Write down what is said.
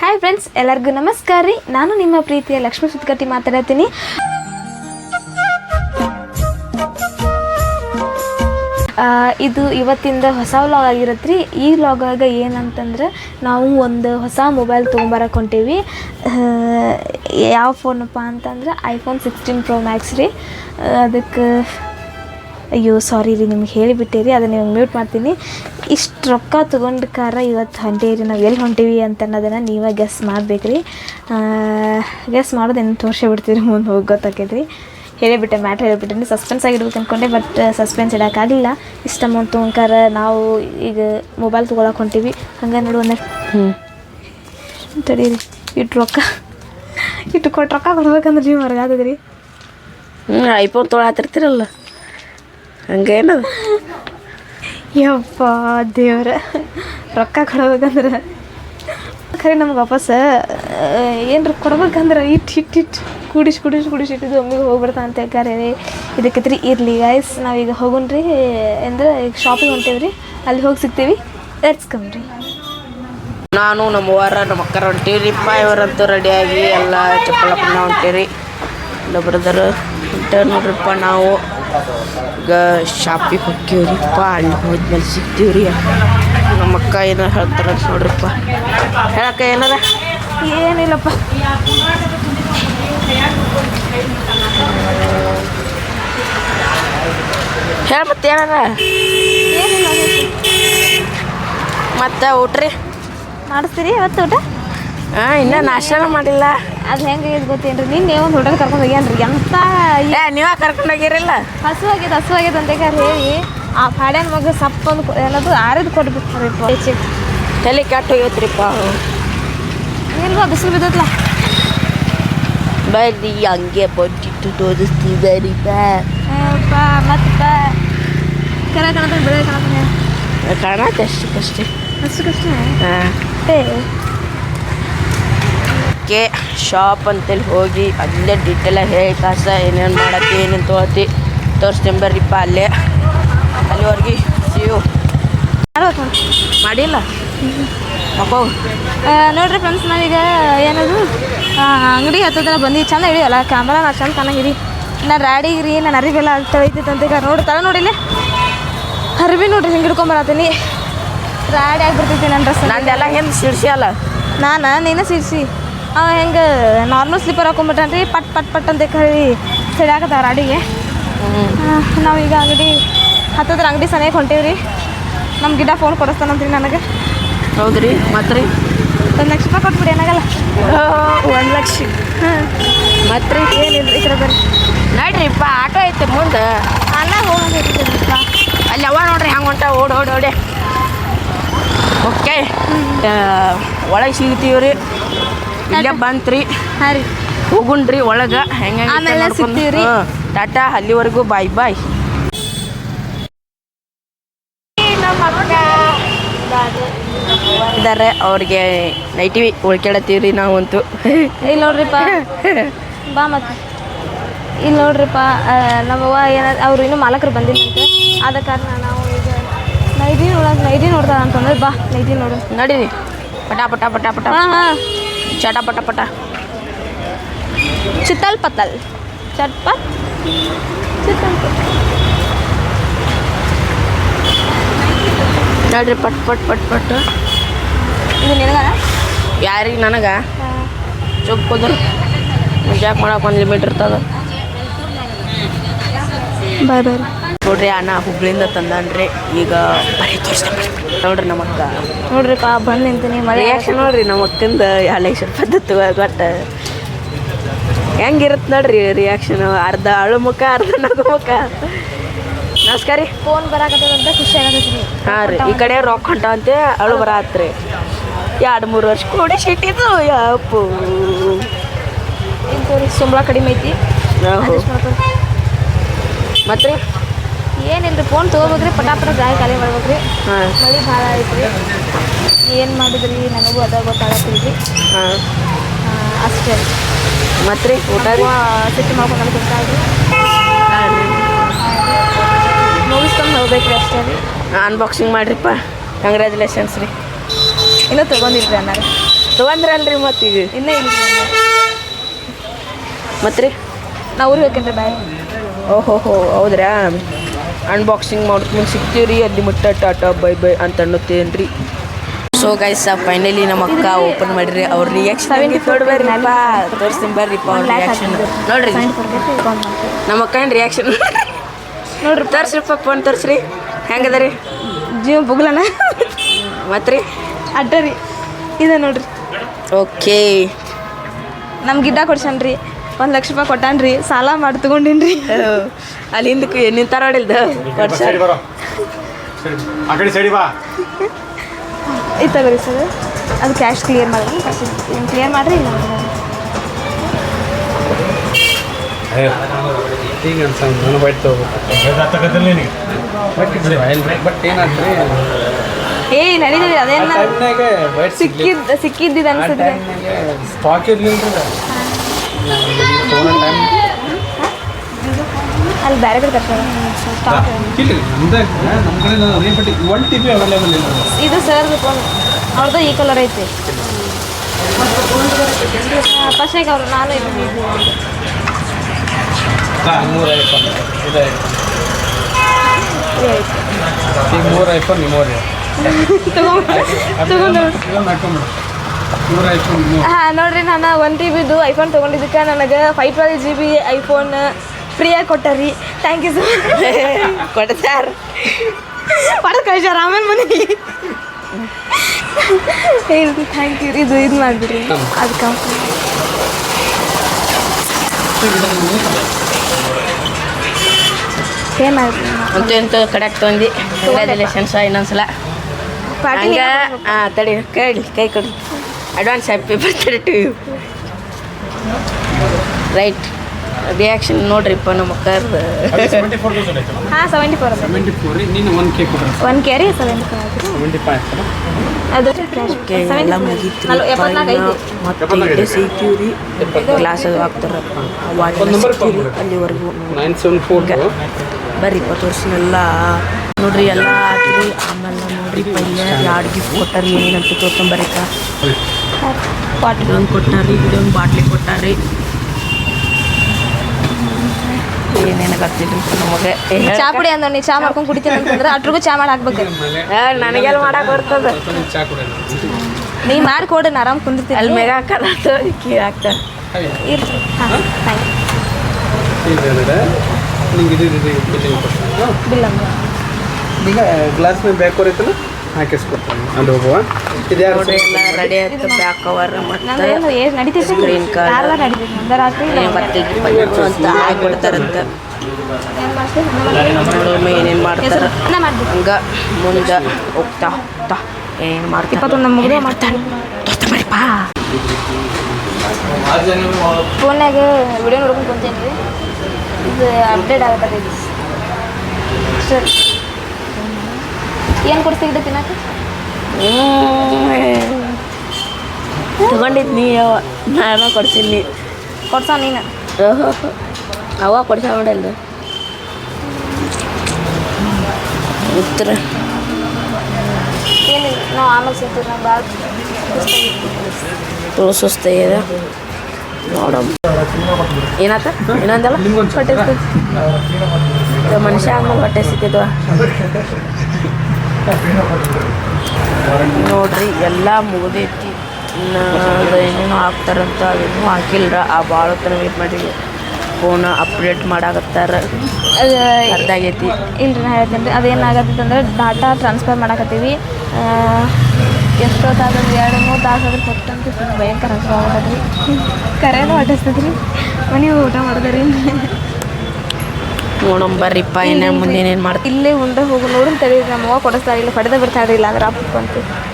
Hi friends ಎಲ್ಲರಿಗೂ ನಮಸ್ಕಾರ ರೀ. ನಾನು ನಿಮ್ಮ ಪ್ರೀತಿಯ ಲಕ್ಷ್ಮೀ ಸುತ್ಕಟ್ಟಿ ಮಾತಾಡತ್ತೀನಿ ಆ, ಇದು ಇವತ್ತಿಂದ ಹೊಸ ವ್ಲಾಗ್ ಆಗಿರತ್ತೆ ರೀ. ಈ ವ್ಲಾಗಾಗ ಏನಂತಂದ್ರೆ ನಾವು ಒಂದು ಹೊಸ ಮೊಬೈಲ್ ತೊಗೊಂಬರಕ್ಕೆ ಹೊಂಟೀವಿ. ಯಾವ ಫೋನಪ್ಪ ಅಂತಂದ್ರೆ ಐಫೋನ್ ಸಿಕ್ಸ್ಟೀನ್ ಪ್ರೋ ಮ್ಯಾಕ್ಸ್ ರೀ. ಅದಕ್ಕೆ ಅಯ್ಯೋ ಸಾರಿ ರೀ, ನಿಮ್ಗೆ ಹೇಳಿಬಿಟ್ಟೆ ರೀ ಅದನ್ನ ನಿಮ್ಗೆ ಮ್ಯೂಟ್ ಮಾಡ್ತೀನಿ. ಇಷ್ಟು ರೊಕ್ಕ ತೊಗೊಂಡು ಕಾರ ಇವತ್ತು ಹೊಂಟೇರಿ ನಾವು ಎಲ್ಲಿ ಹೊಂಟೀವಿ ಅಂತ ಅನ್ನೋದನ್ನು ನೀವೇ ಗೆಸ್ ಮಾಡ್ಬೇಕು ರೀ ಗೆಸ್ ಮಾಡೋದು ಇನ್ನು ತೋರಿಸೇ ಬಿಡ್ತೀರಿ ಮುಂದೆ ಹೋಗಿ ಗೊತ್ತಾಕೈತೆ ರೀ ಹೇಳಿಬಿಟ್ಟೆ ಮ್ಯಾಟ್ರ್ ಹೇಳಿಬಿಟ್ಟೆ. ಸಸ್ಪೆನ್ಸ್ ಆಗಿರ್ಬೇಕು ಅಂದ್ಕೊಂಡೆ ಬಟ್ ಸಸ್ಪೆನ್ಸ್ ಇಡೋಕ್ಕಾಗಲಿಲ್ಲ ಇಷ್ಟ ಅಮೌಂಟ್ ತೊಗೊಂಡ್ಕಾರ ನಾವು ಈಗ ಮೊಬೈಲ್ ತೊಗೊಳಕ್ಕೆ ಹೊಂಟೀವಿ. ಹಂಗೆ ನೋಡು ಒಂದೇ ಹ್ಞೂ ತಡೀರಿ ಇಟ್ಟು ರೊಕ್ಕ. ಇಟ್ಟು ಕೊಟ್ಟು ರೊಕ್ಕ ಕೊಡ್ಬೇಕಂದ್ರೆ ನೀವು ಹೊರಗಾದದ್ರಿ ರೀ ಹ್ಞೂ ಐಫೋನ್ ತೊಗೊಳತ್ತಿರ್ತೀರಲ್ಲ ಹಂಗೇನದು ಯಪ್ಪ ದೇವ್ರ ರೊಕ್ಕ ಕೊಡ್ಬೇಕಂದ್ರೆ. ಖರೆ ನಮ್ಗೆ ವಾಪಸ್ ಏನ್ರ ಕೊಡ್ಬೇಕಂದ್ರೆ ಇಟ್ಟು ಇಟ್ಟು ಇಟ್ಟು ಕುಡಿಸಿ ಕುಡಿಸಿ ಕುಡಿಸಿ ಇಟ್ಟಿದ್ದು ಒಮ್ಮೆಗೆ ಹೋಗ್ಬಿಡ್ತಾ ಅಂತ ಹೇಳ್ತಾರೆ ಇದಕ್ಕೆ ರೀ ಇರಲಿ ಗಾಯ್ಸ್ ನಾವೀಗ ರೀ ಅಂದ್ರೆ ಈಗ ಶಾಪಿಂಗ್ ಹೊಂಟೇವಿ ರೀ ಅಲ್ಲಿ ಹೋಗಿ ಸಿಗ್ತೀವಿ. ಲೆಟ್ಸ್ ಕಮ್ ರೀ. ನಾನು ನಮ್ಮ ವಾರ ನಮ್ಮ ಅಕ್ಕರ ಹೊಂಟೀರಿಪ್ಪ ಇವರಂತೂ ರೆಡಿಯಾಗಿ ಎಲ್ಲ ಚಪ್ಪಲಪ್ಪನ ಹೊಂಟೀವಿ ಇಲ್ಲ ಬ್ರದರ್ ಹೊಂಟ ನೋಡ್ರಿಪ್ಪ ನಾವು. ಈಗ ಶಾಪಿಗೆ ಹೋಗ್ತೀವ್ರಿಪ್ಪ ಅಲ್ಲಿ ಹೋದ್ಮೇಲೆ ಸಿಗ್ತೀವಿ ರೀ ನಮ್ಮ ಅಕ್ಕ ಏನೋ ಹೇಳ್ತಾರ ನೋಡ್ರಪ್ಪ. ಹೇಳಕ್ಕ ಏನದ ಏನಿಲ್ಲಪ್ಪ. ಹೇಳ ಮತ್ತೆ ಏನದ ಮತ್ತೆ ಊಟ್ರಿ ಮಾಡಿಸ್ತೀರಿ ಇವತ್ತು ಊಟ? ಹಾಂ ಇನ್ನೂ ನಾಷ್ಟನ ಮಾಡಿಲ್ಲ. ಅದು ಹೆಂಗೆ ಇದು ಗೊತ್ತೇನ್ರಿ? ನಿನ್ನೆ ಒಂದು ಹೋಟೆಲ್ ಕರ್ಕೊಂಡು ಹೋಗ್ಯಾನ್ರಿ. ಎಂತ ಏ ನೀವ ಕರ್ಕೊಂಡು ಹೋಗಿರಲ್ಲ? ಹಸು ಆಗ್ಯದ ಹಸು ಆಗ್ಯದ ಅಂತ ಹೇಳಿ ಆ ಫಾಡ್ಯಾನ ಮಗ ಸಪ್ಪೊಂದು ಏನದು ಆರಿದು ಕೊಟ್ಬಿಟ್ರಿ ತಲೆ ಕೆಟ್ಟು ಹೋಗ್ಯತ್ರಿಪ್ಪ. ಇಲ್ವಾ ಬಿಸಿಲು ಬಿದ್ದತ್ಲ ಬನ್ನಿ ಹಂಗೆ ಬಂದಿಟ್ಟು ತೋರಿಸ್ತಿದ್ದಾರಿಪ್ಪ ಅಪ್ಪ ಮತ್ತ ಕರ ಕಣತ ಬೆಳೆ ಕಣತಾನೆ ಕಾಣತ್ತೆ ಕಷ್ಟ ಅಷ್ಟು ಕಷ್ಟ ಹಾಂ ಏ ಕೆ ಶಾಪ್ ಅಂತೇಳಿ ಹೋಗಿ ಅಲ್ಲೇ ಡಿಟೇಲಾಗಿ ಹೇಳಿ ಕಾಸ ಏನೇನು ಮಾಡತ್ತಿ ಏನೇನು ತೊಗೊತಿ ತೋರಿಸ್ತೀನಿ ಬರ್ರಿಪ್ಪ ಅಲ್ಲೇ. ಅಲ್ಲಿವರೆಗೆ ಸಿಯು ಮಾಡಿಲ್ಲ? ಅಪ್ಪ. ನೋಡ್ರಿ ಫ್ರೆಂಡ್ಸ್ ನಾವೀಗ ಏನದು? ಅಂಗಡಿ ಹತ್ತದ್ರ ಬಂದು ಚೆಂದ ಹಿಡಿಯಲ್ಲ ಕ್ಯಾಮ್ರಾ ನಾ ಚಂದ ಚೆನ್ನಾಗಿರಿ ನಾನು ರಾಡಿಗಿರಿ ನಾನು ಅರಿವೆಲ್ಲ ತಳೈತಿತ್ತು ಅಂತ ಈಗ ನೋಡಿ ನೋಡಿಲ್ಲ ಅರಿವಿ ನೋಡ್ರಿ ಹಿಂಗೆ ಹಿಡ್ಕೊಂಬರತ್ತೀನಿ ರಾಡಿ ಆಗಿಬಿಡ್ತೈತಿ ನನ್ನ ಡ್ರೆಸ್ ನಂದೆಲ್ಲ ಹಿಂದೆ ಸಿಡ್ಸಿ ಅಲ್ಲ. ನಾನು? ನೀನು ಸಿಡ್ಸಿ? ಅವ ಹೆಂಗೆ ನಾರ್ಮಲ್ ಸ್ಲಿಪ್ಪರ್ ರೀ ಪಟ್ ಪಟ್ ಪಟ್ ಅಂತ ಕರಿ ಸಿಡಾಕತ್ತಾರ ಅಡಿಗೆ ನಾವೀಗ ಅಂಗಡಿ ಹತ್ತದ್ರ ಅಂಗಡಿ ಸನಿಯಾಗಿ ರೀ. ನಮ್ಮ ಗಿಡ ಫೋನ್ ಕೊಡಿಸ್ತಾನಂತ್ರಿ ನನಗೆ. ಹೌದ್ರಿ ಮತ್ತೆ ರೀ ಒಂದು ಲಕ್ಷ ರೂಪಾಯಿ ಕೊಟ್ಬಿಡಿ ಏನಾಗಲ್ಲ. ಒಂದು ಲಕ್ಷ. ಹಾಂ ಮತ್ತೆ ರೀ ಏನಿಲ್ಲ ಈ ಥರ ಬರ್ರಿ. ನಡ್ರಿಪ್ಪ ಆಟೋ ಐತೆ ಮುಂದೆ. ಅಲ್ಲ ಹೋಗಿಪ್ಪ ಅಲ್ಲಿ ಅವ ನೋಡ್ರಿ ಹೆಂಗೆ ಹೊಂಟ ಓಡ್ ಓಡಿ ಓಡೆ. ಓಕೆ. ಒಳಗೆ ಸಿಗ್ತೀವ್ರಿ. ಇಲ್ಲೇ ಬಂತ್ರಿ. ಹಾಂ ರೀ ಹೋಗುಣ್ರಿ ಒಳಗೆ. ಹೆಂಗೆ ಆಮೇಲೆ ಸಿಗ್ತೀವ್ರಿ. ಟಾಟಾ ಅಲ್ಲಿವರೆಗೂ ಬಾಯ್ ಬಾಯ್. ಇದ್ದಾರೆ ಅವ್ರಿಗೆ ನೈಟಿ ಉಳ್ಕೊಳತ್ತೀವ್ರಿ ನಾವಂತೂ. ಇಲ್ಲಿ ನೋಡ್ರಿಪ್ಪ. ಬಾ ಮತ್ತೆ. ಇಲ್ಲಿ ನೋಡ್ರಿಪ್ಪ ನಮ್ಮವ್ವ ಏನ ಅವ್ರು ಇನ್ನೂ ಮಾಲಕರು ಬಂದಿಲ್ಲಂತೆ. ಆದ ಕಾರಣ ನಾವು ಈಗ ನೈಟಿ ನೋಡೋದು ನೈಟಿ ನೋಡ್ತಾರ ಅಂತಂದ್ರೆ ಬಾ ನೈದಿ ನೋಡು. ನಡೀರಿ. ಪಟಾ ಪಟಾ ಪಟಾ ಪಟಾ. ಹಾಂ ಹಾಂ. ಚಟ ಪಟ. ಪಟ ಚಿತ್ತಲ್ ಪತ್ತಲ್. ಚಟ್ಪಟ್ ಚಿತ್ತಲ್ ನೋಡ್ರಿ ಪಟ್ ಪಟ್ ಪಟ್ ಪಟ್. ಇದು ನಿನಗನ? ಯಾರಿಗೆ ನನಗೆ? ಚುಪ್ ಕುದ್ರ. ಮಾಡಕ್ಕೆ ಒಂದು ಲಿಮಿಟ್ ಇರ್ತದ. ಬಾಯ್ ಬಾಯ್ ನೋಡ್ರಿ ಅಣ್ಣ ಹುಬ್ಳಿಂದ ತಂದಾನ್ರಿ. ಈಗ ಬರೀ ನೋಡ್ರಿ ನಮ್ಮ ಅಕ್ಕ. ನೋಡ್ರಿಪ್ಪ ಬಂದು ನಿಂತೀನಿ ಮಳೆ ರಿಯಾಕ್ಷನ್ ನೋಡ್ರಿ ನಮ್ಮ ಅಕ್ಕಂದ ಎರಡು ಪದ್ಧತಿ ಕೊಟ್ಟ ಹೆಂಗಿರುತ್ತೆ ನೋಡ್ರಿ ರಿಯಾಕ್ಷನ್ ಅರ್ಧ ಅಳು ಮುಖ ಅರ್ಧ ನಗು ಮುಖ. ನಮಸ್ಕಾರ ರೀ. ಫೋನ್ ಬರಾಕತ್ತದಂತ ಖುಷಿ ಹಾಂ ರೀ ಈ ಕಡೆ ರೊಕ್ಕ ಹೊಂಟವಂತೆ ಅಳು ಬರತ್ರಿ. ಎರಡು ಮೂರು ವರ್ಷ ಕೂಡ ಸಿಟ್ಟಿದ್ದು ಯಪ್ಪು. ಸುಂಬಳ ಕಡಿಮೆ ಐತಿ? ಆಹೋ. ಮತ್ತೆ ರೀ ಏನಿಲ್ರಿ ಫೋನ್ ತೊಗೋಬೇಕ್ರಿ ಪಟಾಪಟ ಗಾಯ ಖಾಲಿ ಮಾಡ್ಬೇಕ್ರಿ. ಹಾಂ. ಮಳೆ ಭಾಳ ಐತ್ರಿ. ಏನು ಮಾಡಿದ್ರಿ ನನಗೂ ಅದ ಗೊತ್ತಾಗತ್ತಿಲ್ರಿ. ಹಾಂ. ಅಷ್ಟೇ. ಮತ್ತೆ ರೀ ಊಟ ರೀ? ಸಿಟ್ಟು ಮಾಡ್ಕೊಂಡು ಗೊತ್ತಾಗ್ರಿ ಮುಗಿಸ್ಕೊಂಡು ಹೋಗ್ಬೇಕ್ರಿ ಅಷ್ಟೇ ರೀ. ಅನ್ಬಾಕ್ಸಿಂಗ್ ಮಾಡ್ರಿಪ್ಪ. ಕಂಗ್ರ್ಯಾಚುಲೇಷನ್ಸ್ ರೀ. ಇನ್ನೂ ತೊಗೊಂಡಿಲ್ರಿ ಅನ್ನಾರ ತೊಗೊಂಡ್ರಲ್ರಿ ಮತ್ತೀಗ ಇನ್ನೇ ಇಲ್ಲ ಮತ್ತೆ ರೀ. ನಾ ಊರಿಗೆ ರೀ ಬಾಯ್ ಓಹೋ ಹೋ ಹೌದ್ರಾ? ಅನ್ಬಾಕ್ಸಿಂಗ್ ಮಾಡೋದು ಮುಂದೆ ಸಿಗ್ತೀವಿ ರೀ ಅಲ್ಲಿ ಮುಟ್ಟ ಟಾಟಾ ಬೈ ಬೈ ಅಂತ ಅನ್ನುತ್ತೇನೆ ರೀ ಸೊ ಗೈಸ್ ಫೈನಲಿ ನಮ್ಮ ಅಕ್ಕ ಓಪನ್ ಮಾಡಿರಿ ಅವ್ರ ರಿಯಾಕ್ಷನ್ ನೋಡ್ಬರ್ರಿಪ್ಪ ತೋರಿಸ್ತೀನಿ ಬರ್ರಿಪ್ಪ ಅವ್ರ ರಿಯಾಕ್ಷನ್ ನೋಡ್ರಿ. ನಮ್ಮ ಅಕ್ಕನ ರಿಯಾಕ್ಷನ್ ನೋಡ್ರಿ ತೋರಿಸ್ರಿಪ್ಪ ಫೋನ್ ತೋರಿಸ್ರಿ. ಹೆಂಗದ ರೀ ಜೀವ ಬುಗ್ಲನ? ಮತ್ತೆ ರೀ ಅಡ್ಡ ರೀ ಇದೆ ನೋಡ್ರಿ. ಓಕೆ ನಮ್ಮ ಗಿಡ್ಡ ಕೊಡ್ಸನ್ರಿ. ಒಂದು ಲಕ್ಷ ರೂಪಾಯಿ ಕೊಟ್ಟಾನ್ರಿ ಸಾಲ ಮಾಡಿ ತಗೊಂಡಿನ್ರಿ. ಅಲ್ಲಿಂದ ನಿಂತಾರ ಇದು ತಗೋರಿ ಸರ್ ಅದು ಕ್ಯಾಶ್ ಕ್ಲಿಯರ್ ಮಾಡಿ ಕ್ಲಿಯರ್ ಮಾಡಿರಿ ಏ ನಡೀತದೆ ಅದೇನ ಟೈಮ್ನಾಗೆ ಬೈಟ್ ಸಿಕ್ಕಿದ್ ಅಲ್ಲಿ ಬೇರೆ ಕಡೆ ತರ್ತಾರೆ ಇದು ಸರ್ ಅವ್ರದ್ದು ಈ ಕಲರ್ ಐತಿ. ಫಸ್ಟ್ನಾಗ ಅವ್ರು ನಾನು ಇದು. ಮೂರು ಐಫೋನ್ ಮೂರು ಐಫೋನ್ ಮೆಮೊರಿ ತಗೊಂಡು ತಗೊಂಡು. ಹಾಂ ನೋಡ್ರಿ ನಾನು ಒನ್ ಟಿ ಬಿದು ಐಫೋನ್ ತೊಗೊಂಡಿದ್ದಕ್ಕೆ. ನನಗೆ five twelve G B iPhone ಫ್ರೀಯಾಗಿ ಕೊಟ್ಟಾರಿ. ಥ್ಯಾಂಕ್ ಯು ಸರ್ ಕೊಡ್ತಾರ. ಪಡೆದು ಕಳಿಸ್ಯಾರ ಆಮೇಲೆ ಮನೆಗೆ ಹೇಳಿ ಥ್ಯಾಂಕ್ ಯು ಇದು ಇದು ಮಾಡಿಬಿಡ್ರಿ. ಅದಕ್ಕೆ ಏನು ಮಾಡಿದ್ರಿ ಅಂತೂ ಕಡೆಕ್ ತೊಂದು? ಕಂಗ್ರ್ಯಾಚುಲೇಷನ್ಸ್ ಇನ್ನೊಂದ್ಸಲ. ತಡಿ ಕೇಳಿ ಕೈ ಕೊಡಿ. Advance happy birthday to you right reaction ನೋಡ್ರಿಪ್ಪ ನಮ್ಮ ಅಕ್ಕರ್ದು ಫೋರ್ ಹಾಂ seventy four four one seventy four ಆಗಿದೆ ಸೆವೆಂಟಿ ಫೈವ್ ಅದು ಓಕೆ ಎಲ್ಲ ಮುಗೀತು. ಮತ್ತೆ ಸಿಗ್ತೀವಿ ರೀ ಕ್ಲಾಸ್ ಅದು ಹಾಕ್ತಾರ. ಒಂದ್ number ಸಿಗ್ತೀವಿ ತಗೊಂಡ್ಬಿಡು. ಅಲ್ಲಿವರೆಗೂ. ನೈನ್ ಸೆವೆನ್ ಫೋರ್ ಬರ್ರಿಪ್ಪ ತೋರಿಸಿನೆಲ್ಲ ನೋಡ್ರಿ ಎಲ್ಲ ಆಮೇಲೆ ನೋಡ್ರಿ ಪಲ್ಯ ಎರಡು ಗಿಫ್ಟ್ ಕೊಟ್ಟಾರಿ ಏನೇನಂತ ತೋರ್ಕೊಂಬರಿಕ ವಾಟರ್ ಇದೊಂದು ಕೊಟ್ಟಾರಿ ಇದೊಂದು ಬಾಟ್ಲಿ ಕೊಟ್ಟಾರಿ ಏನೇನು ಗೊತ್ತಿಲ್ಲ ನಮಗೆ. ಚಾ ಕುಡಿ ಅಂದ ನೀ ಚಾ ಮಾಡ್ಕೊಂಡು ಕುಡಿತೀನಿ ಅಂತಂದ್ರೆ ಅಟ್ರಿಗೂ ಚಾ ಮಾಡಿ ಹಾಕ್ಬೇಕು ನನಗೆಲ್ಲ ಮಾಡಕ್ ಬರ್ತದ. ನೀ ಮಾಡಿ ಕೊಡು ನಾ ಆರಾಮ್ ಕುಂದಿರ್ತೀನಿ. ಅಲ್ಲಿ ಮೇಗ ಹಾಕಲ್ಲ ಕೀ ಹಾಕ್ತಾರೆ. ಇರ್ರಿ. ಹಾಂ ಥ್ಯಾಂಕ್ ಯು ಇದೆ ಈಗ ಗ್ಲಾಸ್ ಮೇಲೆ ಬ್ಯಾಕ್ ಹೊರೈತಲ್ಲ ಹಾಕಿಸ್ಕೊಡ್ತೀನಿ. ಅಲ್ಲಿ ಹೋಗುವ ಇದು ಯಾರು ರೆಡಿ ಆಯ್ತು ಬ್ಯಾಕ್ ಕವರ್ ಮತ್ತೆ ರಾತ್ರಿ ಏನ್ ಬರ್ತಿದ್ವಿ ಅಂತ ಹಾಕ್ಬಿಡ್ತಾರಂತ ಏನೇನು ಮಾಡ್ತಾರ. ಹಂಗ ಮುಂದೆ ಹೋಗ್ತಾ ಹೋಗ್ತಾ ಏನು ಮಾಡ್ತಾರೆ. ಇಪ್ಪತ್ತೊಂದು ನಮ್ಮ ಮುಗಿದೇ ಮಾಡ್ತಾನೆ. ಫೋನ್ಯಾಗ ವಿಡಿಯೋ ನೋಡ್ಕೊಂಡು ಕುಂತೇನಿ ಇದು ಅಪ್ಡೇಟ್ ಆಗತ್ತೆ ಸರಿ. ಏನು ಕೊಡ್ತಿದ್ದೆ ತಿನ್ನಕ್ಕೆ? ತಗೊಂಡಿದ್ನಿ ಅವ. ನಾನು ಕೊಡ್ತೀನಿ ಕೊಡ್ಸ ನೀನು? ಅವ ಕೊಡ್ಸ ನೋಡಲ್ಲ ಉತ್ತರ ಏನಿಲ್ಲ ನಾವು ಆಮೇಲೆ ಸಿಗ್ತೀವಿ ನಾವು ಭಾಳ ತುಳು ನೋಡಮ್ಮ ನೋಡಮ್. ಏನಾತ ಇನ್ನೊಂದಲ್ಲ? ಹೊಟ್ಟೆ ಮನುಷ್ಯ ಆದ್ಮೇಲೆ ಹೊಟ್ಟೆ ಸಿಕ್ಕಿದ್ವ ನೋಡ್ರಿ ಎಲ್ಲ ಮುಗಿದೈತಿ. ಏನೇನು ಹಾಕ್ತಾರಂತ ಅದೇನು ಹಾಕಿಲ್ರ ಆ ಭಾಳ ಹೊತ್ತನ ವೇಟ್ ಮಾಡಿ ಫೋನ್ ಅಪ್ಡೇಟ್ ಮಾಡಾಕತ್ತಾರ. ಅದಾಗೈತಿ ಇಲ್ರಿ ನಾ ಹೇಳ್ತೀನಿ ರೀ ಅದೇನಾಗತ್ತೈತೆ ಅಂದ್ರೆ ಡಾಟಾ ಟ್ರಾನ್ಸ್ಫರ್ ಮಾಡಾಕತ್ತೀವಿ ಎಷ್ಟೊತ್ತಾದ್ರೆ ಎರಡು ಮೂರು ತಾಸು ಆದ್ರೆ ಕೊಟ್ಟಂತೂ ಭಯಂಕರ ಕರೆನೂ ಹೊಟ್ಟಿಸ್ತದ್ರಿ ಮನೆ ಊಟ ಮಾಡಿದ್ರಿ ನೋಡಮ್ ಬರ್ರಿಪ್ಪ ಇನ್ನೇನು ಮುಂದೆ ಏನೇನು ಮಾಡ್ತೀವಿ ಇಲ್ಲೇ ಉಂಡೆ ಹೋಗು ನೋಡೋಣ ತಡೀರಿ ನಮ್ಮ ಅವ್ವ ಕೊಡಿಸ್ತಾಳೆ ಇಲ್ಲ ಹೊಡೆದ ಬಿಡ್ತಾಳ್ರಿ ಇಲ್ಲ ಅಂದ್ರೆ ಅಪ್ಪ